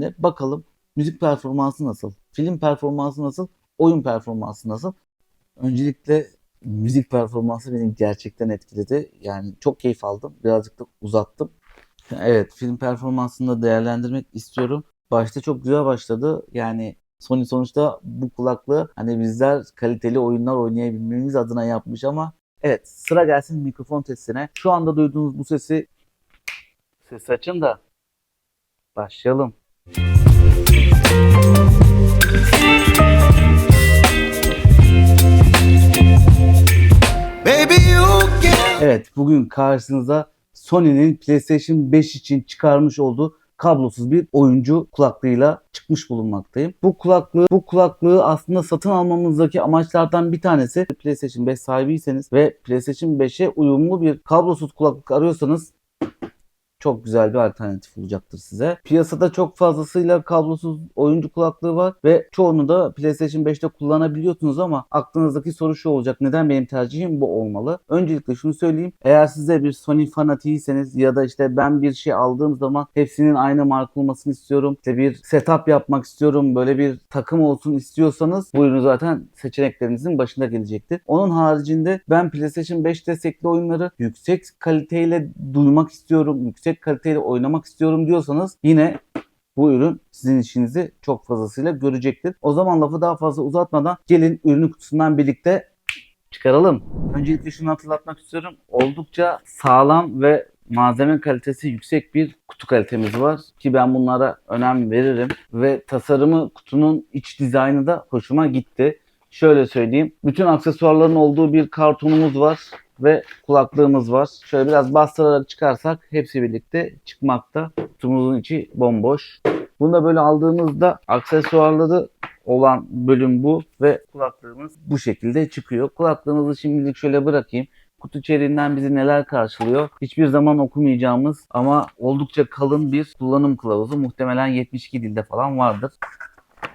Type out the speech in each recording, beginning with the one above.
haricinde bakalım müzik performansı nasıl, film performansı nasıl, oyun performansı nasıl. Öncelikle müzik performansı beni gerçekten etkiledi. Yani çok keyif aldım. Birazcık da uzattım. Evet, film performansını da değerlendirmek istiyorum. Başta çok güzel başladı. Yani Sony sonuçta bu kulaklığı hani bizler kaliteli oyunlar oynayabilmemiz adına yapmış ama evet sıra gelsin mikrofon testine. Şu anda duyduğunuz bu sesi ses açın da başlayalım. Evet bugün karşınıza Sony'nin PlayStation 5 için çıkarmış olduğu kablosuz bir oyuncu kulaklığıyla çıkmış bulunmaktayım. Bu kulaklığı bu kulaklığı aslında satın almamızdaki amaçlardan bir tanesi PlayStation 5 sahibiyseniz ve PlayStation 5'e uyumlu bir kablosuz kulaklık arıyorsanız çok güzel bir alternatif olacaktır size. Piyasada çok fazlasıyla kablosuz oyuncu kulaklığı var ve çoğunu da PlayStation 5'te kullanabiliyorsunuz ama aklınızdaki soru şu olacak. Neden benim tercihim bu olmalı? Öncelikle şunu söyleyeyim. Eğer siz de bir Sony fanatiyseniz ya da işte ben bir şey aldığım zaman hepsinin aynı marka olmasını istiyorum. İşte bir setup yapmak istiyorum. Böyle bir takım olsun istiyorsanız bu ürün zaten seçeneklerinizin başında gelecektir. Onun haricinde ben PlayStation 5 destekli oyunları yüksek kaliteyle duymak istiyorum. Yüksek kaliteyle oynamak istiyorum diyorsanız yine bu ürün sizin işinizi çok fazlasıyla görecektir. O zaman lafı daha fazla uzatmadan gelin ürünü kutusundan birlikte çıkaralım. Öncelikle şunu hatırlatmak istiyorum. Oldukça sağlam ve malzeme kalitesi yüksek bir kutu kalitemiz var ki ben bunlara önem veririm ve tasarımı kutunun iç dizaynı da hoşuma gitti. Şöyle söyleyeyim. Bütün aksesuarların olduğu bir kartonumuz var ve kulaklığımız var. Şöyle biraz bastırarak çıkarsak hepsi birlikte çıkmakta. Kutumuzun içi bomboş. Bunu da böyle aldığımızda aksesuarları olan bölüm bu ve kulaklığımız bu şekilde çıkıyor. Kulaklığımızı şimdilik şöyle bırakayım. Kutu içeriğinden bizi neler karşılıyor? Hiçbir zaman okumayacağımız ama oldukça kalın bir kullanım kılavuzu. Muhtemelen 72 dilde falan vardır.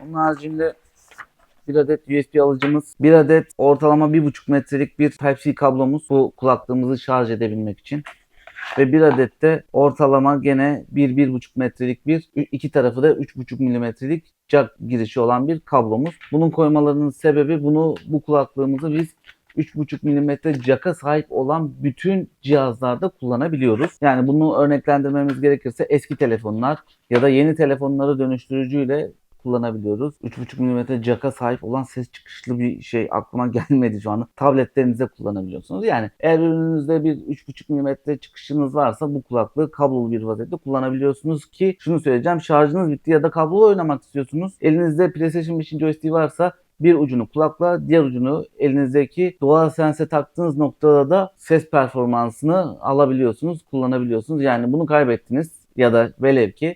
Onun haricinde bir adet USB alıcımız, bir adet ortalama 1,5 metrelik bir Type-C kablomuz bu kulaklığımızı şarj edebilmek için. Ve bir adet de ortalama gene 1-1,5 metrelik bir, iki tarafı da 3,5 milimetrelik jack girişi olan bir kablomuz. Bunun koymalarının sebebi bunu bu kulaklığımızı biz 3,5 milimetre jack'a sahip olan bütün cihazlarda kullanabiliyoruz. Yani bunu örneklendirmemiz gerekirse eski telefonlar ya da yeni telefonları dönüştürücüyle kullanabiliyoruz. 3.5 mm jack'a sahip olan ses çıkışlı bir şey aklıma gelmedi şu anda. Tabletlerinizde kullanabiliyorsunuz. Yani eğer ürününüzde bir 3.5 mm çıkışınız varsa bu kulaklığı kablolu bir vaziyette kullanabiliyorsunuz ki şunu söyleyeceğim. Şarjınız bitti ya da kablolu oynamak istiyorsunuz. Elinizde PlayStation 5'in joystick'i varsa bir ucunu kulakla, diğer ucunu elinizdeki DualSense'e taktığınız noktada da ses performansını alabiliyorsunuz, kullanabiliyorsunuz. Yani bunu kaybettiniz ya da velev ki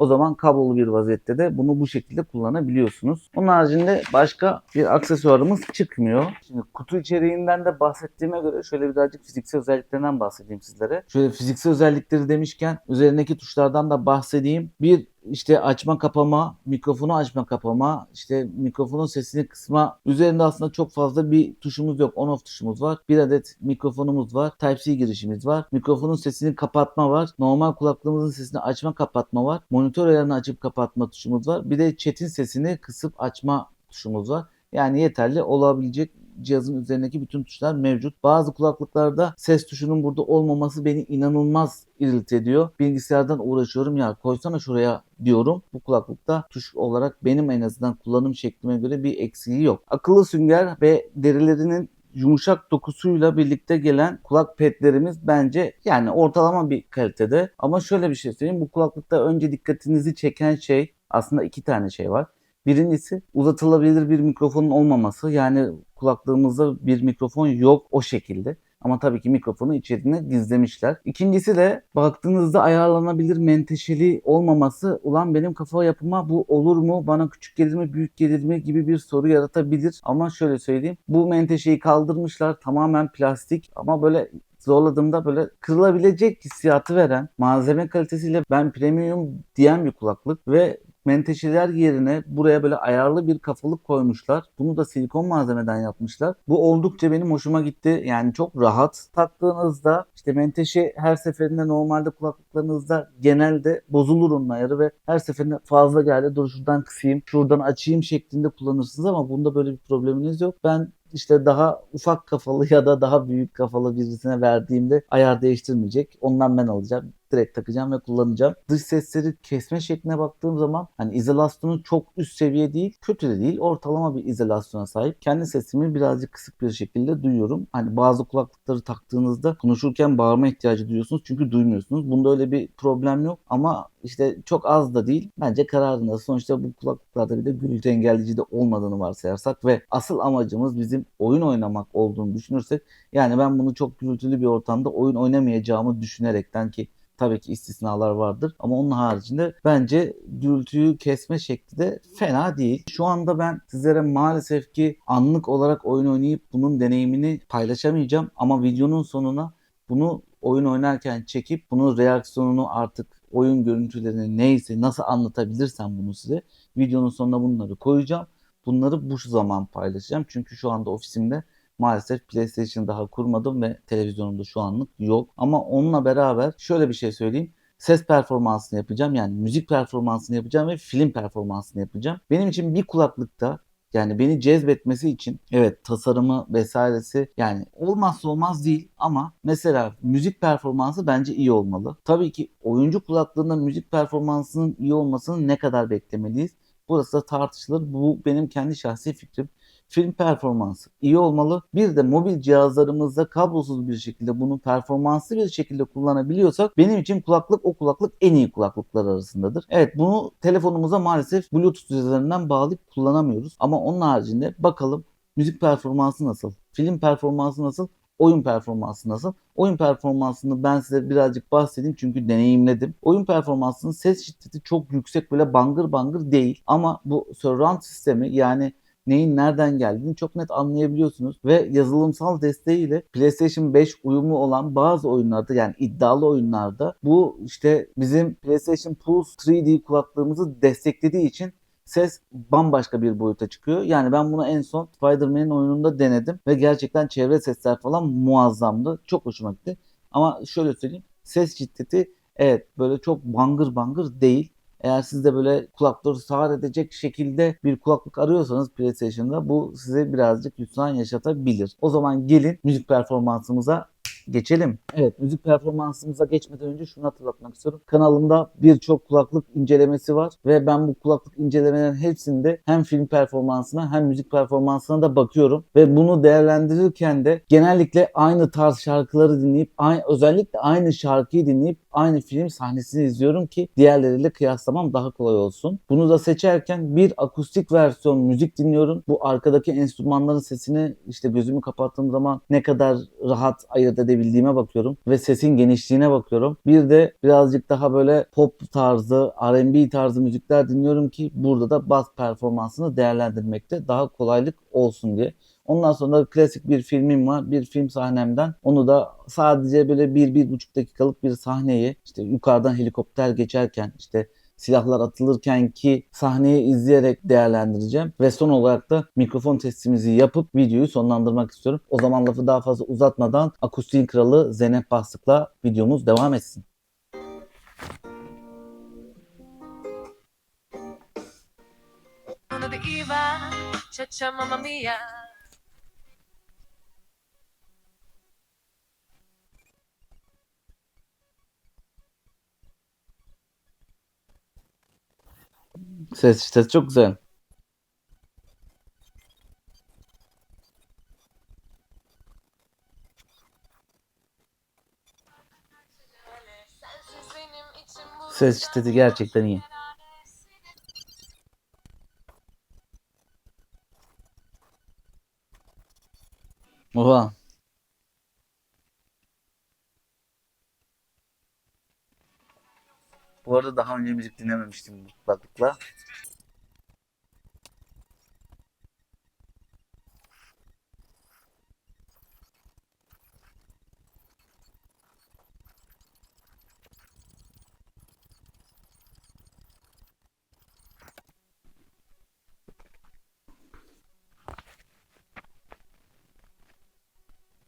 o zaman kablolu bir vaziyette de bunu bu şekilde kullanabiliyorsunuz. Onun haricinde başka bir aksesuarımız çıkmıyor. Şimdi kutu içeriğinden de bahsettiğime göre şöyle birazcık fiziksel özelliklerinden bahsedeyim sizlere. Şöyle fiziksel özellikleri demişken üzerindeki tuşlardan da bahsedeyim. Bir işte açma kapama, mikrofonu açma kapama, işte mikrofonun sesini kısma. Üzerinde aslında çok fazla bir tuşumuz yok. On off tuşumuz var. Bir adet mikrofonumuz var. Type-C girişimiz var. Mikrofonun sesini kapatma var. Normal kulaklığımızın sesini açma kapatma var. Monitör ayarını açıp kapatma tuşumuz var. Bir de chat'in sesini kısıp açma tuşumuz var. Yani yeterli olabilecek cihazın üzerindeki bütün tuşlar mevcut. Bazı kulaklıklarda ses tuşunun burada olmaması beni inanılmaz irrit ediyor. Bilgisayardan uğraşıyorum ya koysana şuraya diyorum. Bu kulaklıkta tuş olarak benim en azından kullanım şeklime göre bir eksiği yok. Akıllı sünger ve derilerinin yumuşak dokusuyla birlikte gelen kulak pedlerimiz bence yani ortalama bir kalitede. Ama şöyle bir şey söyleyeyim. Bu kulaklıkta önce dikkatinizi çeken şey aslında iki tane şey var. Birincisi uzatılabilir bir mikrofonun olmaması. Yani kulaklığımızda bir mikrofon yok o şekilde. Ama tabii ki mikrofonu içeriğine gizlemişler. İkincisi de baktığınızda ayarlanabilir menteşeli olmaması ulan benim kafa yapıma bu olur mu? Bana küçük gelir mi büyük gelir mi gibi bir soru yaratabilir. Ama şöyle söyleyeyim. Bu menteşeyi kaldırmışlar tamamen plastik ama böyle zorladığımda böyle kırılabilecek hissiyatı veren malzeme kalitesiyle ben premium diyen bir kulaklık ve menteşeler yerine buraya böyle ayarlı bir kafalık koymuşlar. Bunu da silikon malzemeden yapmışlar. Bu oldukça benim hoşuma gitti. Yani çok rahat. Taktığınızda işte menteşe her seferinde normalde kulaklıklarınızda genelde bozulur onun ayarı ve her seferinde fazla geldi. Dur şuradan kısayım, şuradan açayım şeklinde kullanırsınız ama bunda böyle bir probleminiz yok. Ben işte daha ufak kafalı ya da daha büyük kafalı birisine verdiğimde ayar değiştirmeyecek. Ondan ben alacağım. Direkt takacağım ve kullanacağım. Dış sesleri kesme şekline baktığım zaman hani izolasyonu çok üst seviye değil, kötü de değil. Ortalama bir izolasyona sahip. Kendi sesimi birazcık kısık bir şekilde duyuyorum. Hani bazı kulaklıkları taktığınızda konuşurken bağırma ihtiyacı duyuyorsunuz çünkü duymuyorsunuz. Bunda öyle bir problem yok ama işte çok az da değil. Bence kararında. Sonuçta bu kulaklıklarda bir de gürültü engelleyici de olmadığını varsayarsak ve asıl amacımız bizim oyun oynamak olduğunu düşünürsek yani ben bunu çok gürültülü bir ortamda oyun oynamayacağımı düşünerekten ki tabii ki istisnalar vardır ama onun haricinde bence gürültüyü kesme şekli de fena değil. Şu anda ben sizlere maalesef ki anlık olarak oyun oynayıp bunun deneyimini paylaşamayacağım ama videonun sonuna bunu oyun oynarken çekip bunun reaksiyonunu artık oyun görüntülerini neyse nasıl anlatabilirsem bunu size videonun sonuna bunları koyacağım. Bunları bu zaman paylaşacağım. Çünkü şu anda ofisimde maalesef PlayStation daha kurmadım ve televizyonumda şu anlık yok. Ama onunla beraber şöyle bir şey söyleyeyim. Ses performansını yapacağım. Yani müzik performansını yapacağım ve film performansını yapacağım. Benim için bir kulaklıkta yani beni cezbetmesi için evet tasarımı vesairesi yani olmazsa olmaz değil ama mesela müzik performansı bence iyi olmalı. Tabii ki oyuncu kulaklığında müzik performansının iyi olmasını ne kadar beklemeliyiz? Burası da tartışılır. Bu benim kendi şahsi fikrim. Film performansı iyi olmalı. Bir de mobil cihazlarımızda kablosuz bir şekilde bunu performanslı bir şekilde kullanabiliyorsak benim için kulaklık o kulaklık en iyi kulaklıklar arasındadır. Evet bunu telefonumuza maalesef Bluetooth üzerinden bağlayıp kullanamıyoruz. Ama onun haricinde bakalım müzik performansı nasıl? Film performansı nasıl? oyun performansı nasıl? Oyun performansını ben size birazcık bahsedeyim çünkü deneyimledim. Oyun performansının ses şiddeti çok yüksek böyle bangır bangır değil. Ama bu surround sistemi yani neyin nereden geldiğini çok net anlayabiliyorsunuz ve yazılımsal desteğiyle PlayStation 5 uyumlu olan bazı oyunlarda yani iddialı oyunlarda bu işte bizim PlayStation Pulse 3D kulaklığımızı desteklediği için ses bambaşka bir boyuta çıkıyor. Yani ben bunu en son Spider-Man'in oyununda denedim ve gerçekten çevre sesler falan muazzamdı. Çok hoşuma gitti. Ama şöyle söyleyeyim. Ses şiddeti evet böyle çok bangır bangır değil. Eğer siz de böyle kulakları sağır edecek şekilde bir kulaklık arıyorsanız PlayStation'da bu size birazcık hüsran yaşatabilir. O zaman gelin müzik performansımıza geçelim. Evet müzik performansımıza geçmeden önce şunu hatırlatmak istiyorum. Kanalımda birçok kulaklık incelemesi var ve ben bu kulaklık incelemelerin hepsinde hem film performansına hem müzik performansına da bakıyorum ve bunu değerlendirirken de genellikle aynı tarz şarkıları dinleyip aynı, özellikle aynı şarkıyı dinleyip aynı film sahnesini izliyorum ki diğerleriyle kıyaslamam daha kolay olsun. Bunu da seçerken bir akustik versiyon müzik dinliyorum. Bu arkadaki enstrümanların sesini işte gözümü kapattığım zaman ne kadar rahat ayırt edebildiğime bakıyorum ve sesin genişliğine bakıyorum. Bir de birazcık daha böyle pop tarzı, R&B tarzı müzikler dinliyorum ki burada da bas performansını değerlendirmekte daha kolaylık olsun diye. Ondan sonra klasik bir filmim var. Bir film sahnemden. Onu da sadece böyle bir, bir buçuk dakikalık bir sahneyi işte yukarıdan helikopter geçerken işte silahlar atılırken ki sahneyi izleyerek değerlendireceğim. Ve son olarak da mikrofon testimizi yapıp videoyu sonlandırmak istiyorum. O zaman lafı daha fazla uzatmadan akustiğin kralı Zeynep Bastık'la videomuz devam etsin. Mamma mia. Ses ses çok güzel. Ses şiddeti gerçekten iyi. Oha. Bu arada daha önce müzik dinlememiştim mutlaklıkla.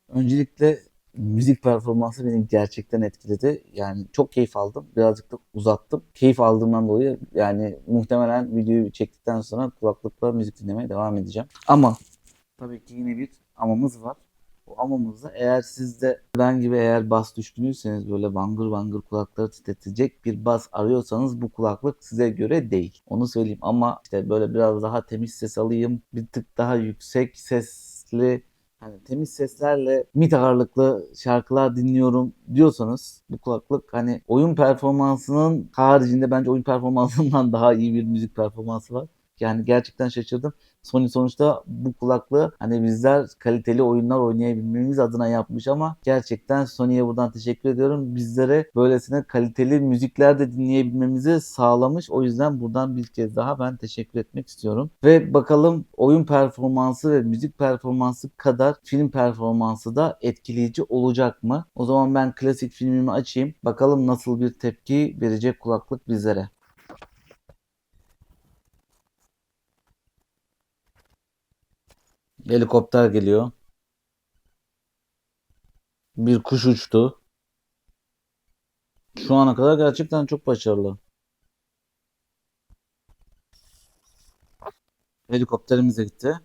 Öncelikle müzik performansı beni gerçekten etkiledi. Yani çok keyif aldım. Birazcık da uzattım. Keyif aldığımdan dolayı yani muhtemelen videoyu çektikten sonra kulaklıkla müzik dinlemeye devam edeceğim. Ama tabii ki yine bir amamız var. Bu amamızda eğer siz de ben gibi eğer bas düşkünüyseniz böyle bangır bangır kulakları titretecek bir bas arıyorsanız bu kulaklık size göre değil. Onu söyleyeyim ama işte böyle biraz daha temiz ses alayım, bir tık daha yüksek sesli hani temiz seslerle mid ağırlıklı şarkılar dinliyorum diyorsanız bu kulaklık hani oyun performansının haricinde bence oyun performansından daha iyi bir müzik performansı var. Yani gerçekten şaşırdım. Sony sonuçta bu kulaklığı hani bizler kaliteli oyunlar oynayabilmemiz adına yapmış ama gerçekten Sony'ye buradan teşekkür ediyorum. Bizlere böylesine kaliteli müzikler de dinleyebilmemizi sağlamış. O yüzden buradan bir kez daha ben teşekkür etmek istiyorum. Ve bakalım oyun performansı ve müzik performansı kadar film performansı da etkileyici olacak mı? O zaman ben klasik filmimi açayım. Bakalım nasıl bir tepki verecek kulaklık bizlere. Helikopter geliyor. Bir kuş uçtu. Şu ana kadar gerçekten çok başarılı. Helikopterimiz de gitti.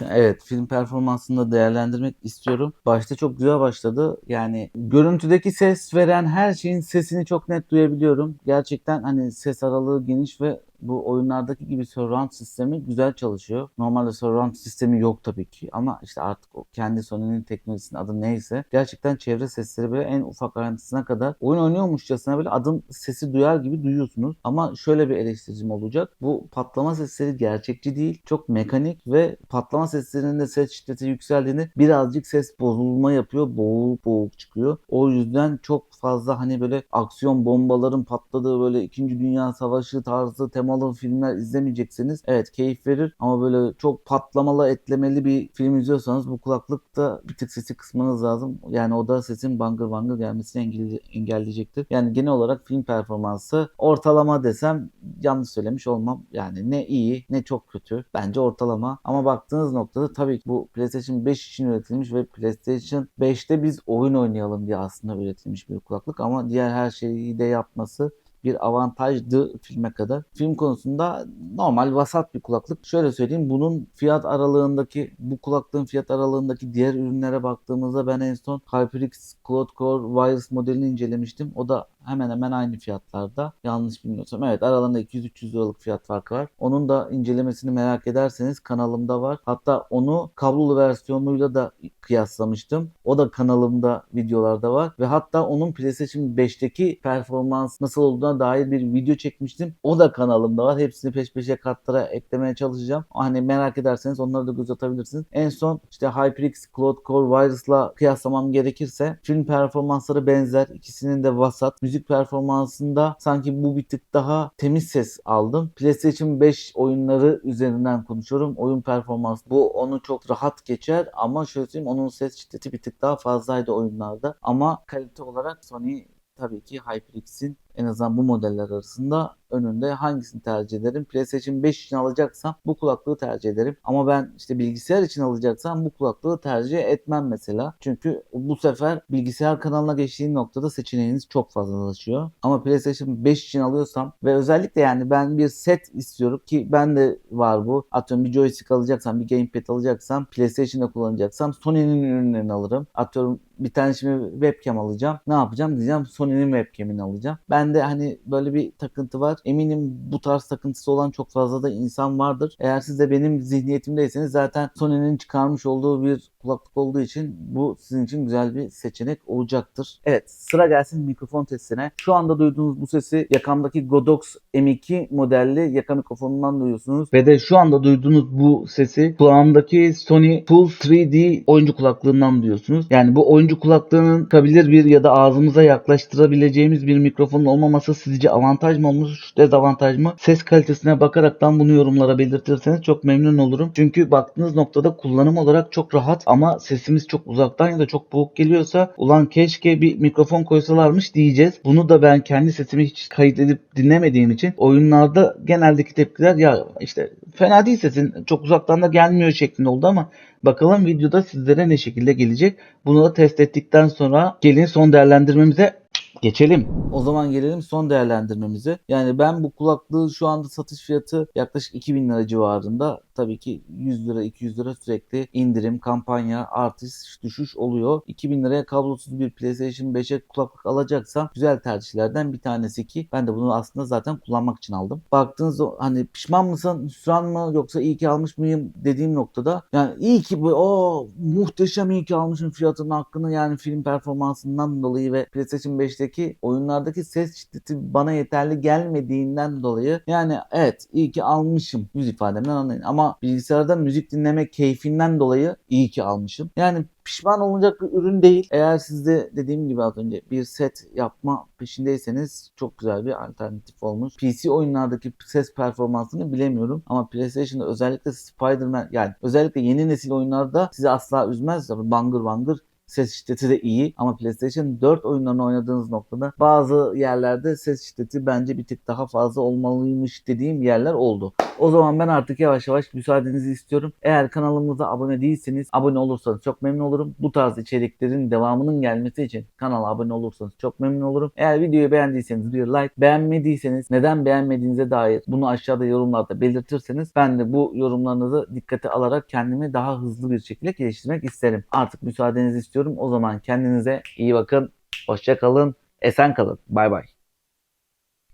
Evet, film performansını da değerlendirmek istiyorum. Başta çok güzel başladı. Yani görüntüdeki ses veren her şeyin sesini çok net duyabiliyorum. Gerçekten hani ses aralığı geniş ve bu oyunlardaki gibi surround sistemi güzel çalışıyor. Normalde surround sistemi yok tabii ki ama işte artık o kendi Sony'nin teknolojisinin adı neyse gerçekten çevre sesleri böyle en ufak ayrıntısına kadar oyun oynuyormuşçasına böyle adım sesi duyar gibi duyuyorsunuz. Ama şöyle bir eleştirim olacak. Bu patlama sesleri gerçekçi değil. Çok mekanik ve patlama seslerinde ses şiddeti yükseldiğinde birazcık ses bozulma yapıyor. Boğuk boğuk çıkıyor. O yüzden çok fazla hani böyle aksiyon bombaların patladığı böyle 2. Dünya Savaşı tarzı temalı filmler izlemeyecekseniz evet keyif verir ama böyle çok patlamalı etlemeli bir film izliyorsanız bu kulaklıkta bir tık sesi kısmanız lazım. Yani o da sesin bangır bangır gelmesini engelle- engelleyecektir. Yani genel olarak film performansı ortalama desem yanlış söylemiş olmam. Yani ne iyi ne çok kötü. Bence ortalama. Ama baktığınız noktada tabii ki bu PlayStation 5 için üretilmiş ve PlayStation 5'te biz oyun oynayalım diye aslında üretilmiş bir kulaklık ama diğer her şeyi de yapması bir avantajdı filme kadar. Film konusunda normal vasat bir kulaklık. Şöyle söyleyeyim bunun fiyat aralığındaki bu kulaklığın fiyat aralığındaki diğer ürünlere baktığımızda ben en son HyperX Cloud Core Wireless modelini incelemiştim. O da hemen hemen aynı fiyatlarda. Yanlış bilmiyorsam. Evet aralarında 200-300 liralık fiyat farkı var. Onun da incelemesini merak ederseniz kanalımda var. Hatta onu kablolu versiyonuyla da kıyaslamıştım. O da kanalımda videolarda var. Ve hatta onun PlayStation 5'teki performans nasıl olduğuna dair bir video çekmiştim. O da kanalımda var. Hepsini peş peşe kartlara eklemeye çalışacağım. Hani merak ederseniz onları da göz atabilirsiniz. En son işte HyperX Cloud Core Wireless'la kıyaslamam gerekirse film performansları benzer. İkisinin de vasat. Müzik performansında sanki bu bir tık daha temiz ses aldım. PlayStation 5 oyunları üzerinden konuşuyorum. Oyun performansı bu onu çok rahat geçer ama şöyle söyleyeyim onun ses şiddeti bir tık daha fazlaydı oyunlarda. Ama kalite olarak Sony tabii ki HyperX'in en azından bu modeller arasında önünde hangisini tercih ederim? PlayStation 5 için alacaksam bu kulaklığı tercih ederim. Ama ben işte bilgisayar için alacaksam bu kulaklığı tercih etmem mesela. Çünkü bu sefer bilgisayar kanalına geçtiğin noktada seçeneğiniz çok fazlalaşıyor. Ama PlayStation 5 için alıyorsam ve özellikle yani ben bir set istiyorum ki ben de var bu. Atıyorum bir joystick alacaksam, bir gamepad alacaksam, PlayStation'da kullanacaksam Sony'nin ürünlerini alırım. Atıyorum bir tane şimdi webcam alacağım. Ne yapacağım? Diyeceğim Sony'nin webcam'ini alacağım. Ben de hani böyle bir takıntı var. Eminim bu tarz takıntısı olan çok fazla da insan vardır. Eğer siz de benim zihniyetimdeyseniz zaten Sony'nin çıkarmış olduğu bir kulaklık olduğu için bu sizin için güzel bir seçenek olacaktır. Evet sıra gelsin mikrofon testine. Şu anda duyduğunuz bu sesi yakamdaki Godox M2 modelli yaka mikrofonundan duyuyorsunuz. Ve de şu anda duyduğunuz bu sesi kulağımdaki Sony Full 3D oyuncu kulaklığından duyuyorsunuz. Yani bu oyuncu kulaklığının çıkabilir bir ya da ağzımıza yaklaştırabileceğimiz bir mikrofonun olmaması sizce avantaj mı olmuş, dezavantaj mı? Ses kalitesine bakaraktan bunu yorumlara belirtirseniz çok memnun olurum. Çünkü baktığınız noktada kullanım olarak çok rahat ama sesimiz çok uzaktan ya da çok boğuk geliyorsa ulan keşke bir mikrofon koysalarmış diyeceğiz. Bunu da ben kendi sesimi hiç kaydedip dinlemediğim için oyunlarda geneldeki tepkiler ya işte fena değil sesin çok uzaktan da gelmiyor şeklinde oldu ama bakalım videoda sizlere ne şekilde gelecek. Bunu da test ettikten sonra gelin son değerlendirmemize geçelim. O zaman gelelim son değerlendirmemize. Yani ben bu kulaklığı şu anda satış fiyatı yaklaşık 2000 lira civarında. Tabii ki 100 lira 200 lira sürekli indirim, kampanya, artış, düşüş oluyor. 2000 liraya kablosuz bir PlayStation 5'e kulaklık alacaksam güzel tercihlerden bir tanesi ki ben de bunu aslında zaten kullanmak için aldım. Baktığınızda hani pişman mısın, hüsran mı yoksa iyi ki almış mıyım dediğim noktada yani iyi ki bu o muhteşem iyi ki almışım fiyatının hakkını yani film performansından dolayı ve PlayStation 5'teki oyunlardaki ses şiddeti bana yeterli gelmediğinden dolayı yani evet iyi ki almışım yüz ifademden anlayın ama bilgisayarda müzik dinleme keyfinden dolayı iyi ki almışım. Yani pişman olunacak bir ürün değil. Eğer siz de dediğim gibi az önce bir set yapma peşindeyseniz çok güzel bir alternatif olmuş. PC oyunlardaki ses performansını bilemiyorum ama PlayStation'da özellikle Spider-Man yani özellikle yeni nesil oyunlarda sizi asla üzmez. Tabii bangır bangır ses şiddeti de iyi ama PlayStation 4 oyunlarını oynadığınız noktada bazı yerlerde ses şiddeti bence bir tık daha fazla olmalıymış dediğim yerler oldu. O zaman ben artık yavaş yavaş müsaadenizi istiyorum. Eğer kanalımıza abone değilseniz abone olursanız çok memnun olurum. Bu tarz içeriklerin devamının gelmesi için kanala abone olursanız çok memnun olurum. Eğer videoyu beğendiyseniz bir like, beğenmediyseniz neden beğenmediğinize dair bunu aşağıda yorumlarda belirtirseniz ben de bu yorumlarınızı dikkate alarak kendimi daha hızlı bir şekilde geliştirmek isterim. Artık müsaadenizi istiyorum. O zaman kendinize iyi bakın. Hoşça kalın. Esen kalın. Bay bay.